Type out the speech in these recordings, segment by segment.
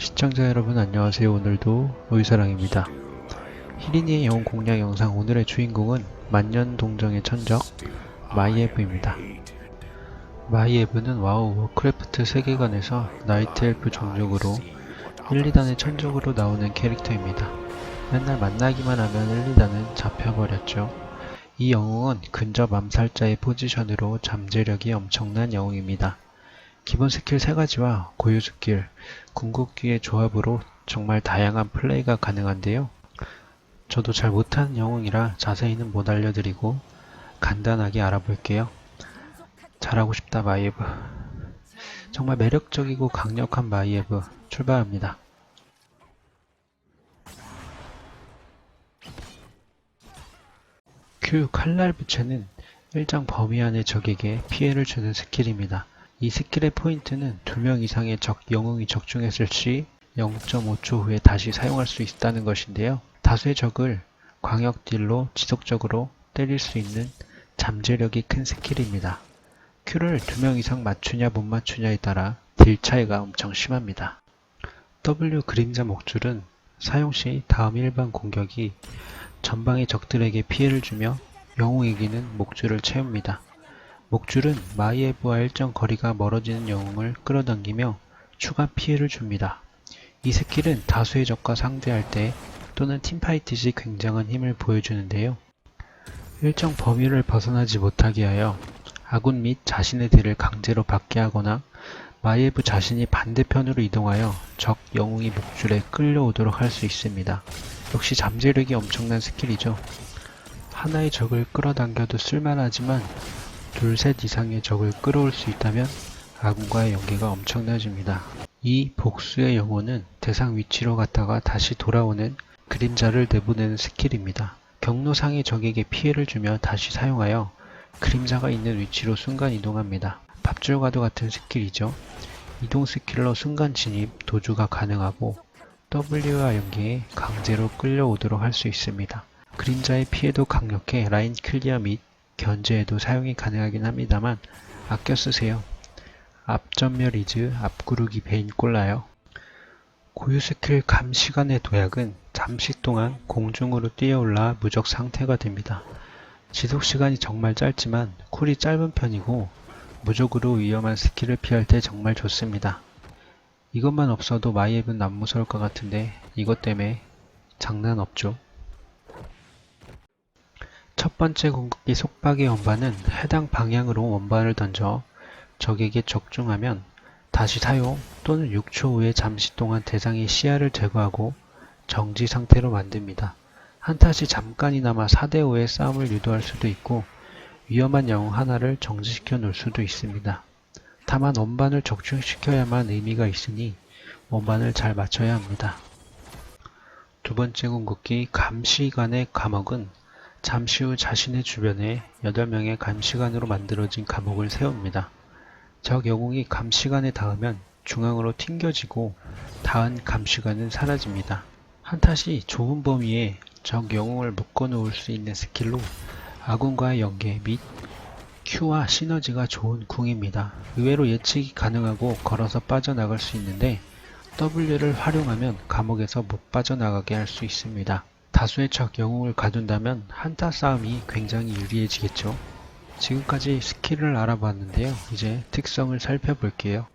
시청자 여러분 안녕하세요. 오늘도 의사랑입니다. 히리니의 영웅 공략 영상 오늘의 주인공은 만년동정의 천적 마이에브입니다. 마이에브는 와우 워크래프트 세계관에서 나이트 엘프 종족으로 1, 2단의 천적으로 나오는 캐릭터입니다. 맨날 만나기만 하면 1, 2단은 잡혀버렸죠. 이 영웅은 근접 암살자의 포지션으로 잠재력이 엄청난 영웅입니다. 기본 스킬 3가지와 고유 스킬, 궁극기의 조합으로 정말 다양한 플레이가 가능한데요. 저도 잘 못하는 영웅이라 자세히는 못 알려드리고 간단하게 알아볼게요. 잘하고 싶다 마이에브. 정말 매력적이고 강력한 마이에브 출발합니다. Q 칼날 부채는 일정 범위 안의 적에게 피해를 주는 스킬입니다. 이 스킬의 포인트는 두명 이상의 적 영웅이 적중했을 시 0.5초 후에 다시 사용할 수 있다는 것인데요. 다수의 적을 광역 딜로 지속적으로 때릴 수 있는 잠재력이 큰 스킬입니다. Q를 두명 이상 맞추냐 못 맞추냐에 따라 딜 차이가 엄청 심합니다. W 그림자 목줄은 사용 시 다음 일반 공격이 전방의 적들에게 피해를 주며 영웅에게는 목줄을 채웁니다. 목줄은 마이에브와 일정 거리가 멀어지는 영웅을 끌어당기며 추가 피해를 줍니다. 이 스킬은 다수의 적과 상대할 때 또는 팀파이트 시 굉장한 힘을 보여주는데요. 일정 범위를 벗어나지 못하게 하여 아군 및 자신의 딜을 강제로 받게 하거나 마이에브 자신이 반대편으로 이동하여 적 영웅이 목줄에 끌려오도록 할 수 있습니다. 역시 잠재력이 엄청난 스킬이죠. 하나의 적을 끌어당겨도 쓸만하지만 둘, 셋 이상의 적을 끌어올 수 있다면 아군과의 연계가 엄청나집니다. 이 복수의 영혼은 대상 위치로 갔다가 다시 돌아오는 그림자를 내보내는 스킬입니다. 경로상의 적에게 피해를 주며 다시 사용하여 그림자가 있는 위치로 순간 이동합니다. 밥줄과도 같은 스킬이죠. 이동 스킬로 순간 진입, 도주가 가능하고 W와 연계해 강제로 끌려오도록 할 수 있습니다. 그림자의 피해도 강력해 라인 클리어 및 견제에도 사용이 가능하긴 합니다만 아껴 쓰세요. 앞전멸 이즈 앞구르기 베인 꼴라요. 고유 스킬 감시관의 도약은 잠시 동안 공중으로 뛰어올라 무적 상태가 됩니다. 지속 시간이 정말 짧지만 쿨이 짧은 편이고 무적으로 위험한 스킬을 피할 때 정말 좋습니다. 이것만 없어도 마이앱은 안 무서울 것 같은데 이것 때문에 장난 없죠. 첫 번째 공격기 속박의 원반은 해당 방향으로 원반을 던져 적에게 적중하면 다시 사용 또는 6초 후에 잠시 동안 대상의 시야를 제거하고 정지 상태로 만듭니다. 한타시 잠깐이나마 4대5의 싸움을 유도할 수도 있고 위험한 영웅 하나를 정지시켜 놓을 수도 있습니다. 다만 원반을 적중시켜야만 의미가 있으니 원반을 잘 맞춰야 합니다. 두 번째 궁극기 감시관의 감옥은 잠시 후 자신의 주변에 8명의 감시관으로 만들어진 감옥을 세웁니다. 적 영웅이 감시관에 닿으면 중앙으로 튕겨지고 닿은 감시관은 사라집니다. 한 탓이 좁은 범위에 적 영웅을 묶어 놓을 수 있는 스킬로 아군과의 연계 및 Q와 시너지가 좋은 궁입니다. 의외로 예측이 가능하고 걸어서 빠져나갈 수 있는데 W를 활용하면 감옥에서 못 빠져나가게 할 수 있습니다. 다수의 적 영웅을 가둔다면 한타 싸움이 굉장히 유리해지겠죠. 지금까지 스킬을 알아봤는데요. 이제 특성을 살펴볼게요.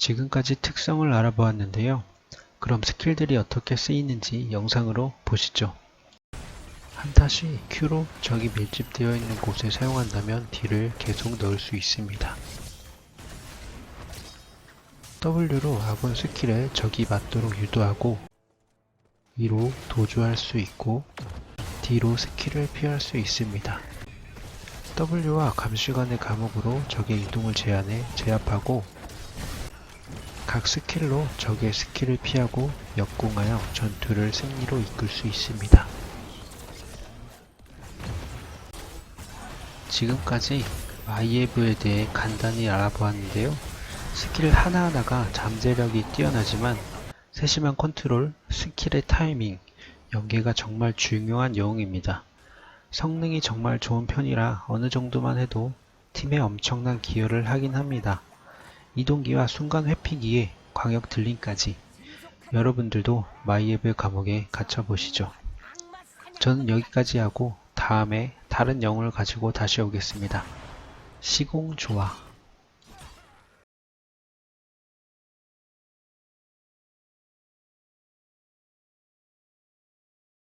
지금까지 특성을 알아보았는데요. 그럼 스킬들이 어떻게 쓰이는지 영상으로 보시죠. 한타시 Q로 적이 밀집되어 있는 곳에 사용한다면 딜을 계속 넣을 수 있습니다. W로 아군 스킬에 적이 맞도록 유도하고 E로 도주할 수 있고 D로 스킬을 피할 수 있습니다. W와 감시관의 감옥으로 적의 이동을 제한해 제압하고 각 스킬로 적의 스킬을 피하고 역공하여 전투를 승리로 이끌 수 있습니다. 지금까지 마이에브에 대해 간단히 알아보았는데요. 스킬 하나하나가 잠재력이 뛰어나지만 세심한 컨트롤, 스킬의 타이밍, 연계가 정말 중요한 영웅입니다. 성능이 정말 좋은 편이라 어느 정도만 해도 팀에 엄청난 기여를 하긴 합니다. 이동기와 순간 회피기에 광역 들림까지 여러분들도 마이에브 감옥에 갇혀보시죠. 저는 여기까지 하고 다음에 다른 영웅을 가지고 다시 오겠습니다. 시공 좋아.